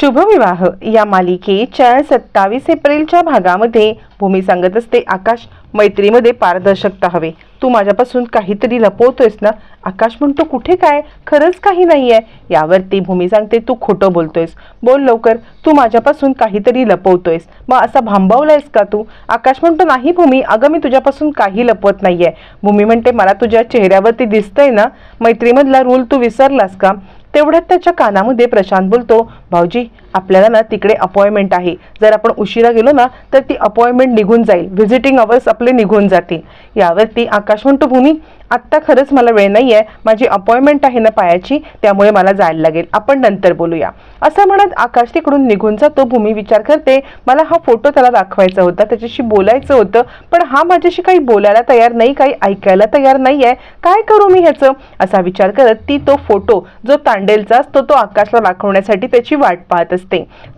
शुभविवाह. या मालिकेच्या सत्तावीस एप्रिलच्या भागामध्ये भूमी सांगत असते आकाश मैत्रीमध्ये पारदर्शकता हवे. तू माझ्यापासून काहीतरी लपवतोयस ना? आकाश म्हणतो कुठे काय? खरंच काही नाही आहे यावरती भूमी सांगते तू खोटं बोलतोयस. बोल लवकर. तू माझ्यापासून काहीतरी लपवतोयस. मग असा भांबावलायस का तू? आकाश म्हणतो नाही भूमी अगं मी तुझ्यापासून काही लपवत नाहीये. भूमी म्हणते मला तुझ्या चेहऱ्यावरती दिसतंय ना? मैत्रीमधला रूल तू विसरलास का? तेवढ्यात त्याच्या कानामध्ये प्रशांत बोलतो भाऊजी आपल्याला ना तिकडे अपॉइंटमेंट आहे. जर आपण उशिरा गेलो ना तर ती अपॉइंटमेंट निघून जाईल. व्हिजिटिंग अवर्स आपले निघून जातील. यावरती आकाश म्हणतो भूमी आत्ता खरंच मला वेळ नाही आहे माझी अपॉइंटमेंट आहे ना पायाची त्यामुळे मला जायला लागेल. आपण नंतर बोलूया. असं म्हणत आकाश तिकडून निघून जातो. भूमी विचार करते मला हा फोटो त्याला दाखवायचा होता. त्याच्याशी बोलायचं होतं. पण हा माझ्याशी काही बोलायला तयार नाही काही ऐकायला तयार नाही आहे काय करू मी ह्याचं? असा विचार करत ती तो फोटो जो तांडेलचा असतो तो आकाशला दाखवण्यासाठी त्याची वाट पाहत असते.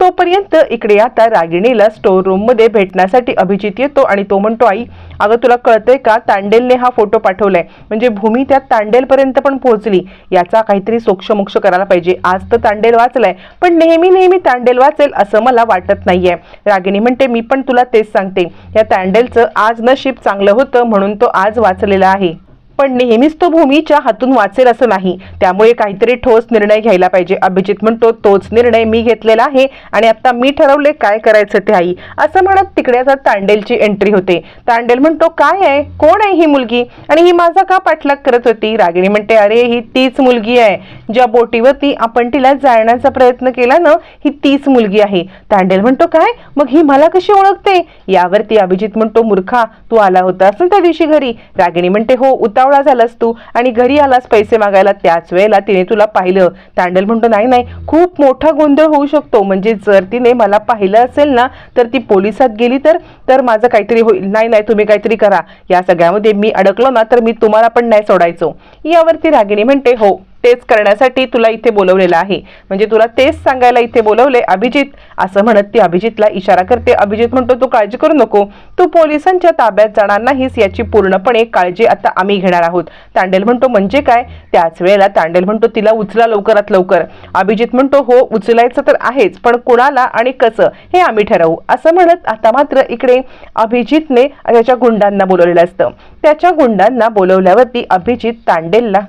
तोपर्यंत इकडे आता रागिणीला स्टोर रूममध्ये भेटण्यासाठी अभिजित येतो आणि तो म्हणतो आई अगं तुला कळतंय का? तांडेलने हा फोटो पाठवलाय. म्हणजे भूमी त्या तांडेलपर्यंत पण पोहोचली. याचा काहीतरी सोक्षमोक्ष करायला पाहिजे. आज तर तांडेल वाचलाय. पण नेहमी नेहमी तांडेल वाचेल असं मला वाटत नाहीये. रागिणी म्हणते मी पण तुला तेच सांगते. या तांडेलचं आज नशीब चांगलं होतं म्हणून तो आज वाचलेला आहे. पण नेहमीच तो भूमीच्या हातून वाचेल असं नाही. त्यामुळे काहीतरी ठोस निर्णय घ्यायला पाहिजे. अभिजित म्हणतो तोच निर्णय मी घेतलेला आहे आणि आता मी ठरवले काय करायचं ते आई. असं म्हणत तिकडे आता तांडेलची एंट्री होते. तांडेल म्हणतो काय आहे? कोण आहे ही मुलगी? आणि ही माझा का पाठलाग करत होती? रागिणी म्हणते अरे ही तीच मुलगी आहे. ज्या बोटीवरती आपण तिला जाळण्याचा प्रयत्न केला ना ही तीच मुलगी आहे. तांडेल म्हणतो काय? मग ही मला कशी ओळखते? यावरती अभिजित म्हणतो मूर्खा तू आला होतास ना त्या दिवशी घरी. रागिणी म्हणते हो उतावळा झालास तू आणि घरी आलास पैसे मागायला त्याच वेळेला तिने तुला पाहिलं. तांडल म्हणतो नाही नाही खूप मोठा गोंधळ होऊ शकतो. म्हणजे जर तिने मला पाहिलं असेल ना तर ती पोलिसात गेली तर तर माझं काहीतरी होईल. नाही नाही तुम्ही काहीतरी करा. या सगळ्यामध्ये मी अडकलो ना तर मी तुम्हाला पण नाही सोडायचो. यावरती रागिणी म्हणते हो. तेच करण्यासाठी तुला इथे बोलवलेलं आहे. म्हणजे तुला तेच सांगायला इथे बोलवले अभिजित. असं म्हणत ती अभिजितला इशारा करते. अभिजित म्हणतो तू काळजी करू नको. तू पोलिसांच्या ताब्यात जाणार नाहीस याची पूर्णपणे काळजी आता आम्ही घेणार आहोत. तांडेल म्हणतो म्हणजे काय? त्याच वेळेला तांडेल म्हणतो तिला उचला लवकरात लवकर. अभिजित म्हणतो हो उचलायचं तर आहेच पण कुणाला आणि कसं हे आम्ही ठरवू. असं म्हणत आता मात्र इकडे अभिजितने त्याच्या गुंडांना बोलवलेलं असतं. त्याच्या गुंडांना बोलवल्यावरती अभिजित तांडेलला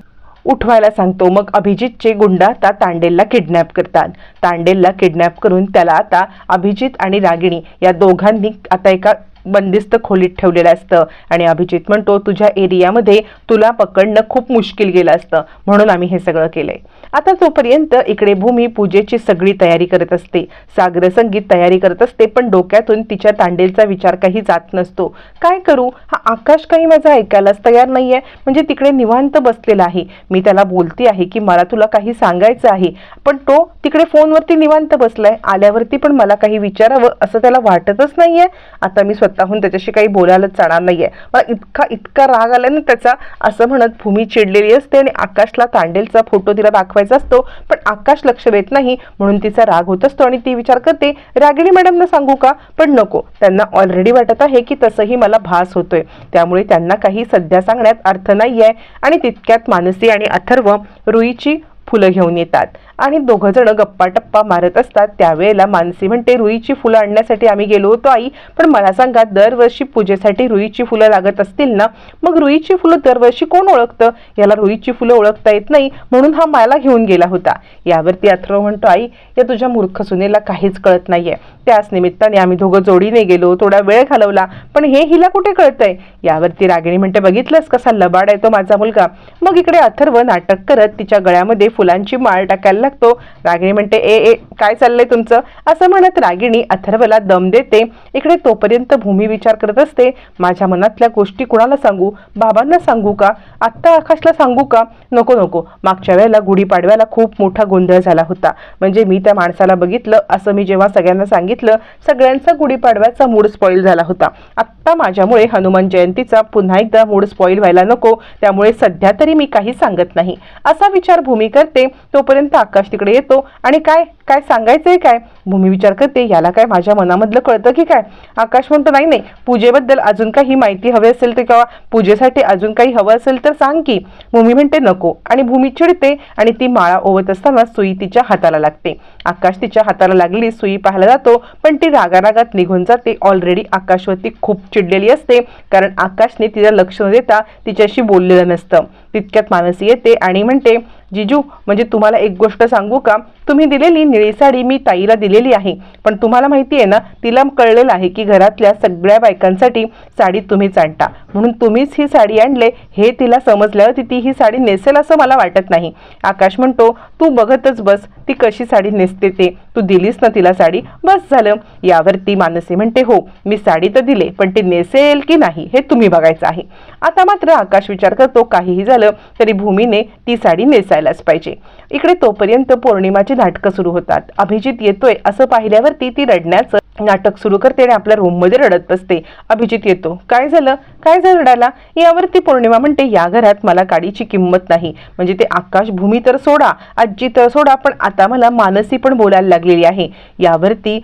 उठवायला सांगतो. मग अभिजितचे गुंड आता तांडेलला किडनॅप करतात. तांडेलला किडनॅप करून त्याला आता अभिजित आणि रागिणी या दोघांनी आता एका बंदिस्त खोलीत ठेवलेलं असतं. आणि अभिजित म्हणतो तुझ्या एरियामध्ये तुला पकडणं खूप मुश्किल गेलं असतं. म्हणून आम्ही हे सगळं केलंय. आता तोपर्यंत इकडे भूमी पूजेची सगळी तयारी करत असते सागर संगीत तयारी करत असते पण डोक्यातून तिच्या तांडेलचा विचार काही जात नसतो. काय करू? हा आकाश काही माझा ऐकायलाच तयार नाहीये. म्हणजे तिकडे निवांत बसलेला आहे. मी त्याला बोलते आहे की मला तुला काही सांगायचं आहे. पण तो तिकडे फोनवरती निवांत बसलाय. आल्यावरती पण मला काही विचारावं असं त्याला वाटतच नाहीये. आता मी स्वतः स्वतःहून त्याच्याशी काही बोलायलाच जाणार नाहीये. मला इतका इतका राग आलाय ना त्याचा. असं म्हणत भूमी चिडलेली असते आणि आकाशला तांडेलचा फोटो तिला दाखवायचा असतो. पण आकाश लक्ष देत नाही म्हणून तिचा राग होत असतो आणि ती विचार करते रागिणी मॅडमना सांगू का? पण नको. त्यांना ऑलरेडी वाटत आहे की तसंही मला भास होतोय. त्यामुळे त्यांना काही सध्या सांगण्यात अर्थ नाहीये आणि तितक्यात मानसी आणि अथर्व रुईची फुलं घेऊन येतात. आणि दोघं जण गप्पा टप्पा मारत असतात. त्यावेळेला मानसी म्हणते रुईची फुलं आणण्यासाठी आम्ही गेलो होतो आई पण मला सांगा दरवर्षी पूजेसाठी रुईची फुलं लागत असतील ना? मग रुईची फुलं दरवर्षी कोण ओळखतं? याला रुईची फुलं ओळखता येत नाही म्हणून हा मला घेऊन गेला होता. यावरती अथर्व म्हणतो आई या तुझ्या मूर्ख सुनेला काहीच कळत नाहीये. त्याच निमित्ताने आम्ही दोघं जोडीने गेलो थोडा वेळ घालवला पण हे हिला कुठे कळतंय? यावरती रागिणी म्हणते बघितलंस कसा लबाड आहे तो माझा मुलगा. मग इकडे अथर्व नाटक करत तिच्या गळ्यामध्ये फुलांची माळ टाकायला लागतो. रागिणी म्हणते ए ए काय चाललंय तुमचं? असं म्हणत रागिणी अथर्वला दम देते. इकडे तोपर्यंत भूमी विचार करत असते माझ्या मनातल्या गोष्टी कुणाला सांगू? बाबांना सांगू का? आत्ता आकाशला सांगू का? नको नको. मागच्या वेळेला गुढीपाडव्याला खूप मोठा गोंधळ झाला होता. म्हणजे मी त्या माणसाला बघितलं असं मी जेव्हा सगळ्यांना सांगितलं सगळ्यांचा गुढीपाडव्याचा मूड स्पॉईल झाला होता. आत्ता माझ्यामुळे हनुमान जयंतीचा पुन्हा एकदा मूड स्पॉईल व्हायला नको. त्यामुळे सध्या तरी मी काही सांगत नाही. असा विचार भूमी करते. तोपर्यंत आकाश आकाश तिकडे येतो. आणि काय? काय सांगायचंय काय? भूमी विचार करते. याला काय माझ्या मनामधलं कळतं की काय? आकाश म्हणतो नाही नाही. पूजेबद्दल अजून काही माहिती हवी असेल तर किंवा पूजेसाठी अजून काही हवं असेल तर सांग की. भूमी म्हणते नको. आणि भूमी चिडते आणि ती माळा ओवत असताना सुई तिच्या हाताला लागते. आकाश तिच्या हाताला लागली सुई पाहायला जातो पण ती रागारागात निघून जाते. ऑलरेडी आकाशवरती खूप चिडलेली असते कारण आकाशने तिला लक्ष न देता तिच्याशी बोललेलं नसतं. तितक्यात मानसी येते आणि म्हणते जिजू म्हणजे तुम्हाला एक गोष्ट सांगू का? तुम्ही दिलेली निळी साडी मी ताईला दिलेली आहे. पण तुम्हाला माहिती आहे ना तिला कळलेलं आहे की घरातल्या सगळ्या बायकांसाठी साडी तुम्हीच आणता. म्हणून तुम्हीच ही साडी आणले हे तिला समजल्यावर ती ती ही साडी नेसेल असं मला वाटत नाही. आकाश म्हणतो तू बघतच बस ती कशी साडी नेसते ते. तू दिलीस ना तिला साडी? बस झालं. यावरती मानसी म्हणते हो मी साडी तर दिले पण ती नेसेल की नाही हे तुम्ही बघायचं आहे. आता मात्र आकाश विचार करतो काहीही झालं तरी भूमीने ती साडी असायलाच पाहिजे. इकडे तोपर्यंत पौर्णिमाची नाटकं सुरू होतात. अभिजित येतोय असं पाहिल्यावरती ती रडण्याचं नाटक सुरू करते आणि आपल्या रूममध्ये रडत बसते. अभिजित येतो. काय झालं? काय झालं रडायला? यावरती पौर्णिमा म्हणते या घरात मला काडीची किंमत नाही. म्हणजे ते आकाश भूमी तर सोडा आजी तर सोडा पण आता मला मानसी पण बोलायला लागलेली आहे. यावरती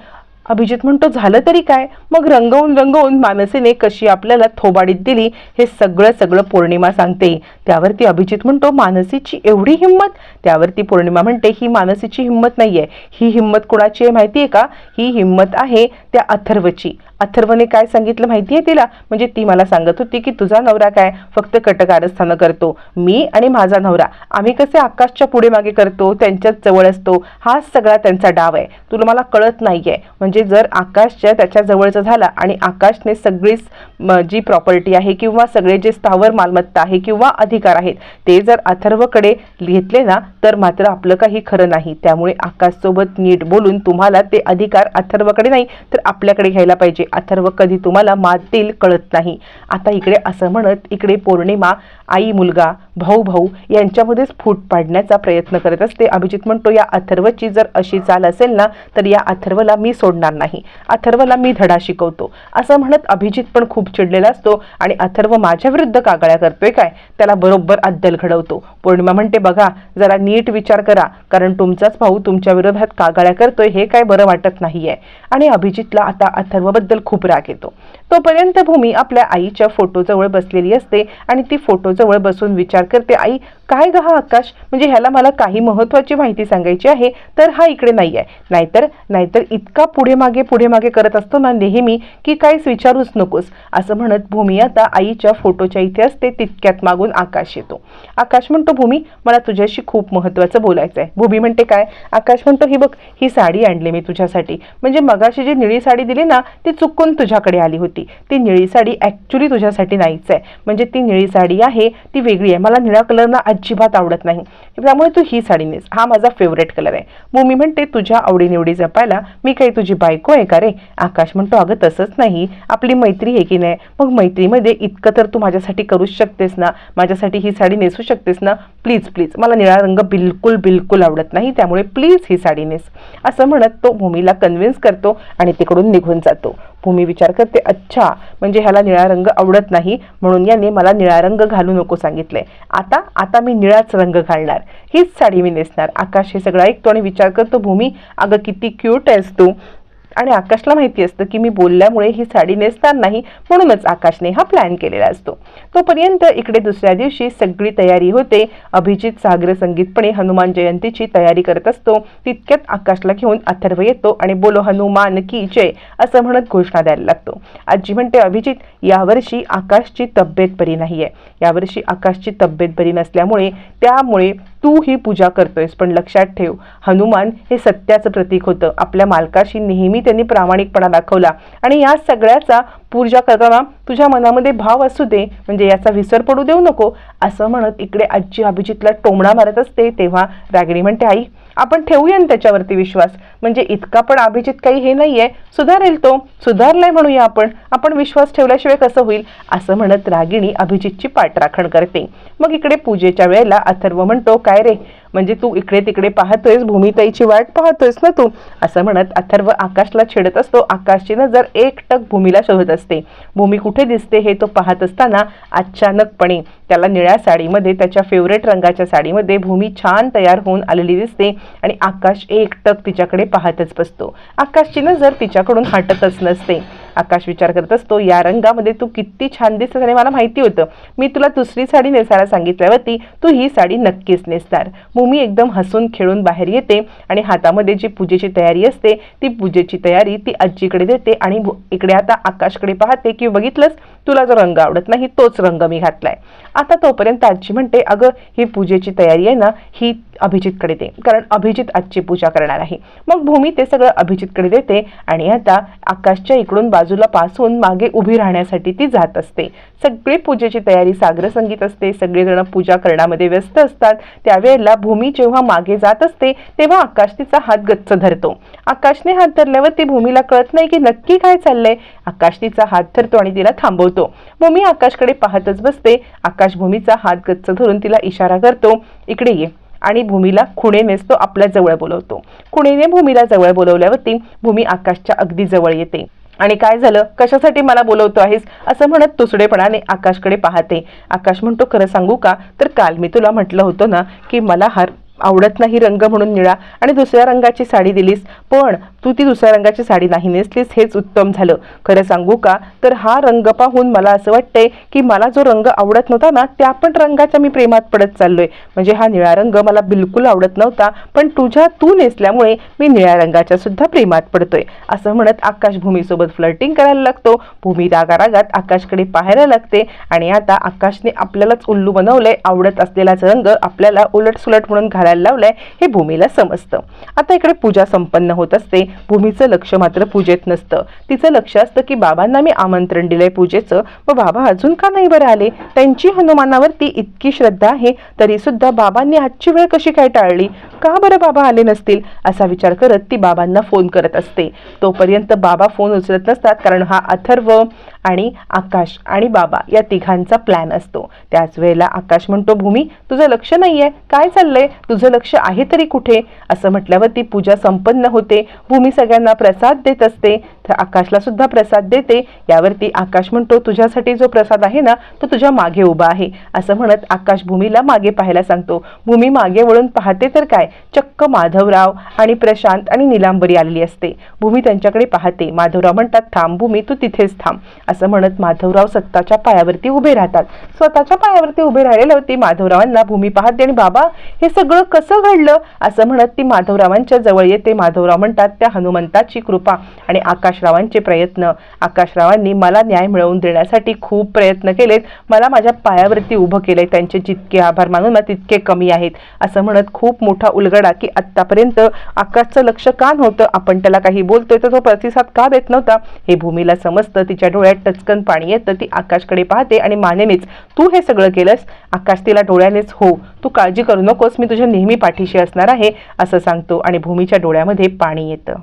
अभिजित म्हणतो झालं तरी काय? मग रंगवून रंगवून मानसीने कशी आपल्याला थोबाडीत दिली हे सगळं सगळं पौर्णिमा सांगते. त्यावरती अभिजित म्हणतो मानसीची एवढी हिंमत? त्यावरती पौर्णिमा म्हणते ही मानसीची हिंमत नाहीये. ही हिंमत कोणाची आहे माहिती आहे का? ही हिंमत आहे त्या अथर्वची. अथर्वने काय सांगितलं माहिती आहे तिला? म्हणजे ती मला सांगत होती की तुझा नवरा काय? फक्त कटकारस्थानं करतो. मी आणि माझा नवरा. आम्ही कसे आकाशच्या पुढे मागे करतो त्यांच्याच जवळ असतो. हाच सगळा त्यांचा डाव आहे. तुला मला कळत नाहीये. म्हणजे जर आकाशच्या त्याच्या जवळचा झाला आणि आकाशने सगळीच जी प्रॉपर्टी आहे किंवा सगळे जे स्थावर मालमत्ता आहे किंवा अधिकार आहेत ते जर अथर्वकडे घेतले ना तर मात्र आपलं काही खरं नाही. त्यामुळे आकाशसोबत नीट बोलून तुम्हाला ते अधिकार अथर्वकडे नाही तर आपल्याकडे घ्यायला पाहिजे. अथर्व कधी तुम्हाला मात देईल कळत नाही. आता इकडे असं म्हणत इकडे पौर्णिमा आई मुलगा भाऊ भाऊ यांच्यामध्येच फूट पाडण्याचा प्रयत्न करत असते. अभिजित म्हणतो या अथर्वची जर अशी चाल असेल ना तर या अथर्वला मी सोडणार नाही. अथर्वला मी धडा शिकवतो. असं म्हणत अभिजित पण खूप चिडलेला असतो आणि अथर्व माझ्या विरुद्ध कागळ्या करतोय काय? त्याला बरोबर अद्दल घडवतो. पौर्णिमा म्हणते बघा जरा नीट विचार करा कारण तुमचाच भाऊ तुमच्या विरोधात कागाळ्या करतोय हे काय बरं वाटत नाहीये. आणि अभिजितला आता अथर्वबद्दल खूप राग येतो. तोपर्यंत भूमी आपल्या आईच्या फोटोजवळ बसलेली असते आणि ती फोटोजवळ बसून विचार करते आई काय ग हा आकाश? म्हणजे ह्याला मला काही महत्त्वाची माहिती सांगायची आहे? तर हा इकडे नाही आहे नाहीतर नाहीतर इतका पुढे मागे पुढे मागे करत असतो ना नेहमी की काहीच विचारूच नकोस. असं म्हणत भूमी आता आईच्या फोटोच्या इथे असते तितक्यात मागून आकाश येतो. आकाश म्हणतो भूमी मला तुझ्याशी खूप महत्त्वाचं बोलायचं आहे भूमी म्हणते काय? आकाश म्हणतो ही बघ ही साडी आणली मी तुझ्यासाठी. म्हणजे मगाशी जी निळी साडी दिली ना ती चुकून तुझ्याकडे आली होती. ती निळी साडी ॲक्च्युली तुझ्यासाठी नाहीच आहे. म्हणजे ती निळी साडी आहे ती वेगळी आहे. मला निळा कलर ना अजिबात आवडत नाही. त्यामुळे तू ही साडी नेस. हा माझा फेवरेट कलर आहे. मम्मी म्हणते तुझ्या आवडीनिवडी जपायला मी काही तुझी बायको आहे का रे? आकाश म्हणतो अगं तसंच नाही. आपली मैत्री आहे की नाही? मग मैत्रीमध्ये इतकं तर तू माझ्यासाठी करूच शकतेस ना? माझ्यासाठी ही साडी नेसू शकतेस ना? प्लीज प्लीज मला निळा रंग बिलकुल बिलकुल आवडत नाही. त्यामुळे प्लीज ही साडी नेस. असं म्हणत तो भूमीला कन्व्हिन्स करतो आणि तिकडून निघून जातो. भूमी विचार करते अच्छा. म्हणजे ह्याला निळा रंग आवडत नाही म्हणून याने मला निळा रंग घालू नको सांगितले. आता आता मी निळाच रंग घालणार. हीच साडी मी नेसणार. आकाश हे सगळं ऐकतो आणि विचार करतो भूमी अगं किती क्यूट आहेस तू. आणि आकाशला माहिती असतं की मी बोलल्यामुळे ही साडी नेसणार नाही म्हणूनच आकाशने हा प्लॅन केलेला असतो. तोपर्यंत इकडे दुसऱ्या दिवशी सगळी तयारी होते. अभिजित सागर संगीतपणे हनुमान जयंतीची तयारी करत असतो. तितक्यात आकाशला घेऊन अथर्व येतो आणि बोलो हनुमान की जय असं म्हणत घोषणा द्यायला लागतो. आजी म्हणते अभिजित यावर्षी आकाशची तब्येत बरी नाही आहे यावर्षी आकाशची तब्येत बरी नसल्यामुळे त्यामुळे तू ही पूजा करतोयस पण लक्षात ठेव हनुमान हे सत्याचं प्रतीक होतं. आपल्या मालकाशी नेहमी त्यांनी प्रामाणिकपणा दाखवला. आणि या सगळ्याचा पूजा करताना तुझ्या मनामध्ये भाव असू दे म्हणजे याचा विसर पडू देऊ नको असं म्हणत इकडे आजी अभिजितला टोमणा मारत असते तेव्हा रागिणी म्हणते आई आपण ठेवूया ना त्याच्यावरती विश्वास. म्हणजे इतका पण अभिजित काही हे नाहीये. सुधारेल तो. सुधारलाय म्हणूया आपण. आपण विश्वास ठेवल्याशिवाय कसं होईल? असं म्हणत रागिणी अभिजितची पाठराखण करते. मग इकडे पूजेच्या वेळेला अथर्व म्हणतो काय रे? म्हणजे तू इकडे तिकडे पाहतोयस भूमिताईची वाट पाहतोयस ना तू? असं म्हणत अथर्व आकाशला छेडत असतो. आकाशची नजर एकटक भूमीला शोधत असते. भूमी कुठे दिसते हे तो पाहत असताना अचानकपणे त्याला निळ्या साडीमध्ये त्याच्या फेवरेट रंगाच्या साडीमध्ये भूमी छान तयार होऊन आलेली दिसते आणि आकाश एकटक तिच्याकडे पाहतच बसतो. आकाशची नजर तिच्याकडून हटतच नसते. आकाश विचार करत असतो या रंगामध्ये तू किती छान दिसतेस आणि मला माहिती होतं. मी तुला दुसरी साडी नेसायला सांगितल्यावरती तू ही साडी नक्कीच नेसणार. भूमी एकदम हसून खेळून बाहेर येते आणि हातामध्ये जी पूजेची तयारी असते ती पूजेची तयारी ती आजीकडे देते आणि इकडे आता आकाशकडे पाहते की बघितलंस? तुला जो रंग आवडत नाही तोच रंग मी घातलाय. आता तोपर्यंत आजी म्हणते अगं ही पूजेची तयारी आहे ना ही अभिजितकडे दे कारण अभिजित आजची पूजा करणार आहे. मग भूमी ते सगळं अभिजितकडे देते आणि आता आकाशच्या इकडून बाजूला पासून मागे उभी राहण्यासाठी ती जात असते. सगळी पूजेची तयारी सागर संगीत असते सगळेजण पूजा करण्यामध्ये व्यस्त असतात. त्यावेळेला भूमी जेव्हा मागे जात असते तेव्हा आकाश तिचा हात गच्च धरतो. आकाशने हात धरल्यावर ती भूमीला कळत नाही की नक्की काय चाललंय. आकाश तिचा हात धरतो आणि तिला थांबवतो. भूमी आकाशकडे पाहतच बसते. आकाश भूमीचा हात गच्च धरून तिला इशारा करतो इकडे ये. आणि भूमीला खुणेनेच तो आपल्या जवळ बोलवतो. खुणेने भूमीला जवळ बोलवल्यावरती भूमी आकाशच्या अगदी जवळ येते. आणि काय झालं? कशासाठी मला बोलवतो आहेस? असं म्हणत तुसडेपणाने आकाशकडे पाहते. आकाश म्हणतो खरं सांगू का? तर काल मी तुला म्हटलं होतं ना की मला हार आवडत नाही रंग म्हणून निळा आणि दुसऱ्या रंगाची साडी दिलीस पण तू ती दुसऱ्या रंगाची साडी नाही नेसलीस हेच उत्तम झालं. खरं सांगू का? तर हा रंग पाहून मला असं वाटतंय की मला जो रंग आवडत नव्हता ना त्या पण रंगाच्या मी प्रेमात पडत चाललोय. म्हणजे हा निळा रंग मला बिलकुल आवडत नव्हता पण तुझ्या तू नेसल्यामुळे मी निळ्या रंगाच्या सुद्धा प्रेमात पडतोय. असं म्हणत आकाश भूमीसोबत फ्लर्टिंग करायला लागतो. भूमी रागारागात आकाशकडे पाहायला लागते आणि आता आकाशने आपल्यालाच उल्लू बनवलंय. आवडत असलेलाच रंग आपल्याला उलट सुलट म्हणून घालायला लावलाय हे भूमीला समजतं. आता इकडे पूजा संपन्न होत असते. भूमीचं लक्ष मात्र पूजेत नसतं. तिचं लक्ष असतं की बाबांना मी आमंत्रण दिलंय पूजेचं. व बाबा अजून का नाही बरं आले? त्यांची हनुमानावरती इतकी श्रद्धा आहे तरी सुद्धा बाबांनी आजची वेळ कशी काय टाळली? का बरं बाबा आले नसतील? असा विचार करत ती बाबांना फोन करत असते. तोपर्यंत बाबा फोन उचलत नसतात कारण हा अथर्व आणि आकाश आणि बाबा या तिघांचा प्लॅन असतो. त्याच वेळेला आकाश म्हणतो भूमी तुझं लक्ष नाहीये. काय चाललंय? तुझं लक्ष आहे तरी कुठे? असं म्हटल्यावर ती पूजा संपन्न होते. भूमी सगळ्यांना प्रसाद देत असते. तर आकाशला सुद्धा प्रसाद देते. यावरती आकाश म्हणतो तुझ्यासाठी जो प्रसाद आहे ना तो तुझ्या मागे उभा आहे. असं म्हणत आकाश भूमीला मागे पाहायला सांगतो. भूमी मागे वळून पाहते तर काय? चक्क माधवराव आणि प्रशांत आणि निलांबरी आलेली असते. भूमी त्यांच्याकडे पाहते. माधवराव म्हणतात थांब भूमी तू तिथेच थांब. असं म्हणत माधवराव सत्ताच्या पायावरती उभे राहतात. स्वतःच्या पायावरती उभे राहिलेल्यावरती माधवरावांना भूमी पाहते आणि बाबा हे सगळं कसं घडलं? असं म्हणत ती माधवरावांच्या जवळ येते. माधवराव म्हणतात त्या हनुमंताची कृपा आणि आकाश आकाशरावांचे प्रयत्न. आकाशरावांनी मला न्याय मिळवून देण्यासाठी खूप प्रयत्न केलेत. मला माझ्या पायावरती उभं केलंय. त्यांचे जितके आभार मानून ना तितके कमी आहेत. असं म्हणत खूप मोठा उलगडा की आत्तापर्यंत आकाशचं लक्ष का नव्हतं? आपण त्याला काही बोलतोय तर तो प्रतिसाद का देत नव्हता? हे भूमीला समजतं. तिच्या डोळ्यात टचकन पाणी येतं. ती आकाशकडे पाहते आणि मानेनेच तू हे सगळं केलंस? आकाश तिला डोळ्यानेच हो तू काळजी करू नकोस. मी तुझ्या नेहमी पाठीशी असणार आहे असं सांगतो आणि भूमीच्या डोळ्यामध्ये पाणी येतं.